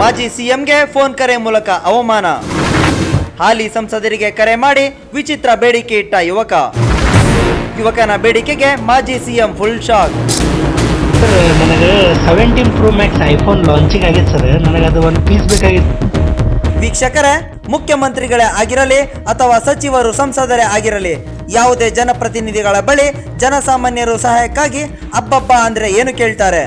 ಮಾಜಿ ಸಿಎಂಗೆ ಫೋನ್ ಕರೆ ಮೂಲಕ ಅವಮಾನ. ಹಾಲಿ ಸಂಸದರಿಗೆ ಕರೆ ಮಾಡಿ ವಿಚಿತ್ರ ಬೇಡಿಕೆ ಇಟ್ಟ ಯುವಕ. ಯುವಕನ ಬೇಡಿಕೆಗೆ ಮಾಜಿ ಸಿಎಂ ಫುಲ್ ಶಾಕ್. ಸರ್ ನನಗೆ seventeen pro max iPhone launching ಆಗಿತ್ತು ಸರ್. ನನಗೆ ಅದು ಒಂದು ಪೀಸ್ ಬೇಕಾಗಿತ್ತು. ವೀಕ್ಷಕರೇ ಮುಖ್ಯಮಂತ್ರಿಗಳೇ ಆಗಿರಲಿ ಅಥವಾ ಸಚಿವರು ಸಂಸದರೇ ಆಗಿರಲಿ ಯಾವುದೇ ಜನಪ್ರತಿನಿಧಿಗಳ ಬಳಿ ಜನಸಾಮಾನ್ಯರು ಸಹಾಯಕ್ಕಾಗಿ ಅಬ್ಬಬ್ಬ ಅಂದ್ರೆ ಏನು ಕೇಳ್ತಾರೆ?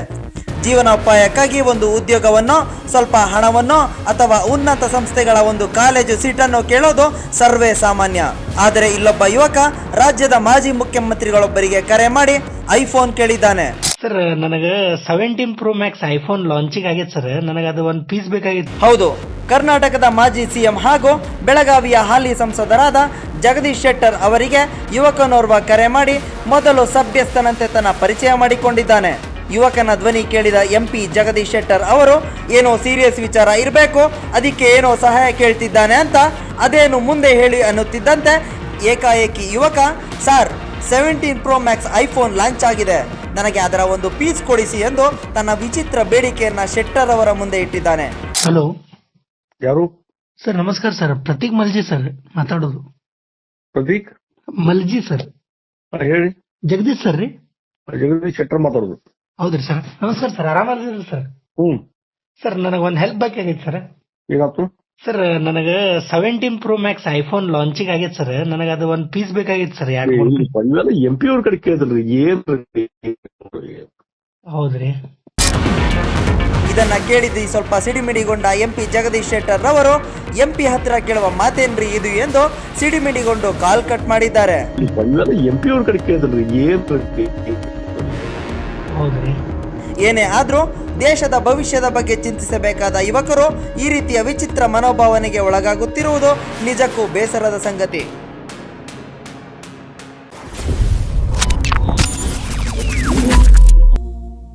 ಜೀವನೋಪಾಯಕ್ಕಾಗಿ ಒಂದು ಉದ್ಯೋಗವನ್ನು ಸ್ವಲ್ಪ ಹಣವನ್ನು ಅಥವಾ ಉನ್ನತ ಸಂಸ್ಥೆಗಳ ಒಂದು ಕಾಲೇಜು ಸೀಟನ್ನು ಕೇಳೋದು ಸರ್ವೇ ಸಾಮಾನ್ಯ. ಆದರೆ ಇಲ್ಲೊಬ್ಬ ಯುವಕ ರಾಜ್ಯದ ಮಾಜಿ ಮುಖ್ಯಮಂತ್ರಿಗಳೊಬ್ಬರಿಗೆ ಕರೆ ಮಾಡಿ ಐಫೋನ್ ಕೇಳಿದ್ದಾನೆ. ಸರ್ ನನಗೆ seventeen pro max iPhone launching ಆಗಿತ್ತು ಸರ್. ನನಗೆ ಅದು ಒಂದು ಪೀಸ್ ಬೇಕಾಗಿತ್ತು. ಹೌದು. ಕರ್ನಾಟಕದ ಮಾಜಿ ಸಿಎಂ ಹಾಗೂ ಬೆಳಗಾವಿಯ ಹಾಲಿ ಸಂಸದರಾದ ಜಗದೀಶ್ ಶೆಟ್ಟರ್ ಅವರಿಗೆ ಯುವಕನೋರ್ವ ಕರೆ ಮಾಡಿ ಮೊದಲು ಸಭ್ಯಸ್ಥನಂತೆ ತನ್ನ ಪರಿಚಯ ಮಾಡಿಕೊಂಡಿದ್ದಾನೆ. ಯುವಕನ ಧ್ವನಿ ಕೇಳಿದ ಎಂಪಿ ಜಗದೀಶ್ ಶೆಟ್ಟರ್ ಅವರು ಏನೋ ಸೀರಿಯಸ್ ವಿಚಾರ ಇರಬೇಕು ಅದಕ್ಕೆ ಏನೋ ಸಹಾಯ ಕೇಳ್ತಿದ್ದಾನೆ ಅಂತ ಅದೇನು ಮುಂದೆ ಹೇಳಿ ಅನ್ನುತ್ತಿದ್ದಂತೆ ಏಕಾಏಕಿ ಯುವಕ sir seventeen pro max iPhone launch ಆಗಿದೆ. ನನಗೆ ಅದರ ಒಂದು ಪೀಸ್ ಕೊಡಿಸಿ ಎಂದು ತನ್ನ ವಿಚಿತ್ರ ಬೇಡಿಕೆಯನ್ನ ಶೆಟ್ಟರ್ ಅವರ ಮುಂದೆ ಇಟ್ಟಿದ್ದಾನೆ. ಹಲೋ. ಯಾರು? ಸರ್ ನಮಸ್ಕಾರ ಸರ್. ಪ್ರತೀಕ್ ಮಲ್ಜಿ ಸರ್ ಮಾತಾಡೋದು. ಪ್ರತೀಕ್? ಮಲ್ಜಿ ಸರ್. ಹೇಳಿ. ಜಗದೀಶ್ ಸರ್ ರೀ. ಜಗದೀಶ್ ಶೆಟ್ಟರ್ ಮಾತಾಡೋದು. ಹೌದ್ರಿ ಸರ್. ನಮಸ್ಕಾರ ಸರ್. ಆರಾಮದಿರಿ ಸರ್? ಹ್ಮ್ ಸರ್ ನನಗೆ ಒಂದು ಹೆಲ್ಪ್ ಬೇಕಾಗಿತ್ತು ಸರ್. ಏನಾಯ್ತು? ಸರ್ ನನಗೆ seventeen pro max iPhone launching ಆಗೈತೆ ಸರ್. ನನಗೆ ಅದು ಒಂದು ಪೀಸ್ ಬೇಕಾಗಿತ್ತು ಸರ್. ಇವೆಲ್ಲ ಎಂ ಪಿ ಅವ್ರ ಕಡೆ ಕೇಳಿದ್ರಿ ಏನ್ ಹೌದ್ರಿ. ಇದನ್ನ ಕೇಳಿದ್ದು ಈ ಸ್ವಲ್ಪ ಸಿಡಿಮಿಡಿಗೊಂಡ ಎಂಪಿ ಜಗದೀಶ್ ಶೆಟ್ಟರ್ ರವರು ಎಂಪಿ ಹತ್ರ ಕೇಳುವ ಮಾತೇನ್ರಿ ಇದು ಎಂದು ಸಿಡಿಮಿಡಿಗೊಂಡು ಕಾಲ್ ಕಟ್ ಮಾಡಿದ್ದಾರೆ. ಇವೆಲ್ಲ ಎಂ ಪಿ ಅವ್ರ ಕಡೆ ಕೇಳಿದ್ರಿ ಏನ್ ಏನೇ ಆದರೂ ದೇಶದ ಭವಿಷ್ಯದ ಬಗ್ಗೆ ಚಿಂತಿಸಬೇಕಾದ ಯುವಕರು ಈ ರೀತಿಯ ವಿಚಿತ್ರ ಮನೋಭಾವನೆಗೆ ಒಳಗಾಗುತ್ತಿರುವುದು ನಿಜಕ್ಕೂ ಬೇಸರದ ಸಂಗತಿ.